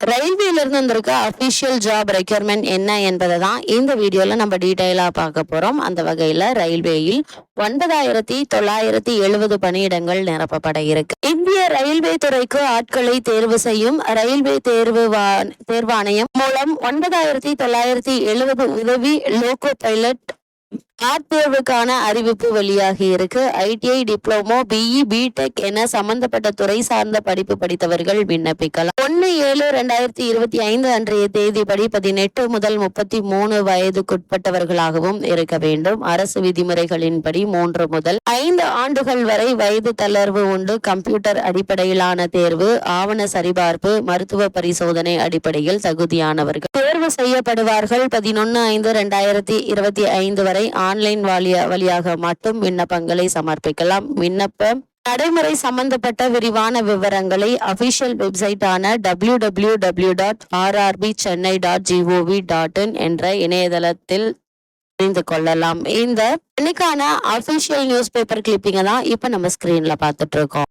ரயில்வேல இருந்து வந்திருக்க அஃபிஷியல் ஜாப் ரெக்யர்மெண்ட் என்ன என்பதை தான் இந்த வீடியோவில் நம்ம டீட்டெயிலாக பார்க்க போகிறோம் அந்த வகையில் ரயில்வேயில் ஒன்பதாயிரத்தி தொள்ளாயிரத்தி எழுபது பணியிடங்கள் நிரப்பப்பட இருக்கு. இந்திய ரயில்வே துறைக்கு ஆட்களை தேர்வு செய்யும் ரயில்வே தேர்வு வா- தேர்வாணையம் மூலம் ஒன்பதாயிரத்தி தொள்ளாயிரத்தி எழுபது உதவி லோகோ பைலட் ஆட் தேர்வுக்கான அறிவிப்பு வெளியாகி இருக்கு. ஐடிஐ டிப்ளமோ பிஇ பிடெக் என சம்பந்தப்பட்ட துறை சார்ந்த படிப்பு படித்தவர்கள் விண்ணப்பிக்கலாம். ஒன்னு ஏழு ரெண்டாயிரத்தி இருபத்தி ஐந்து அன்றைய தேதிப்படி பதினெட்டு முதல் முப்பத்தி மூணு வயதுக்குட்பட்டவர்களாகவும் இருக்க வேண்டும். அரசு விதிமுறைகளின்படி மூன்று முதல் ஐந்து ஆண்டுகள் வரை வயது தளர்வு உண்டு. கம்ப்யூட்டர் அடிப்படையிலான தேர்வு ஆவண சரிபார்ப்பு மருத்துவ பரிசோதனை அடிப்படையில் தகுதியானவர்கள். தேர்வு செய்யப்படுவார்கள் பதினொன்னு ஐந்து ரெண்டாயிரத்தி இருபத்தி ஐந்து வரை. ஆன்லைன் வழியா வழியாக மட்டும் விண்ணப்பங்களை சமர்ப்பிக்கலாம். விண்ணப்பம் நடைமுறை சம்பந்தப்பட்ட விரிவான விவரங்களை official வெப்சைட்டான W W W dot RRB Chennai dot GOV dot in என்ற இணையதளத்தில் தெரிந்து கொள்ளலாம். இந்த இன்னைக்கான அபிஷியல் நியூஸ் பேப்பர் கிளிப்பிங்க தான் இப்ப நம்ம ஸ்கிரீன்ல பார்த்துட்டு இருக்கோம்.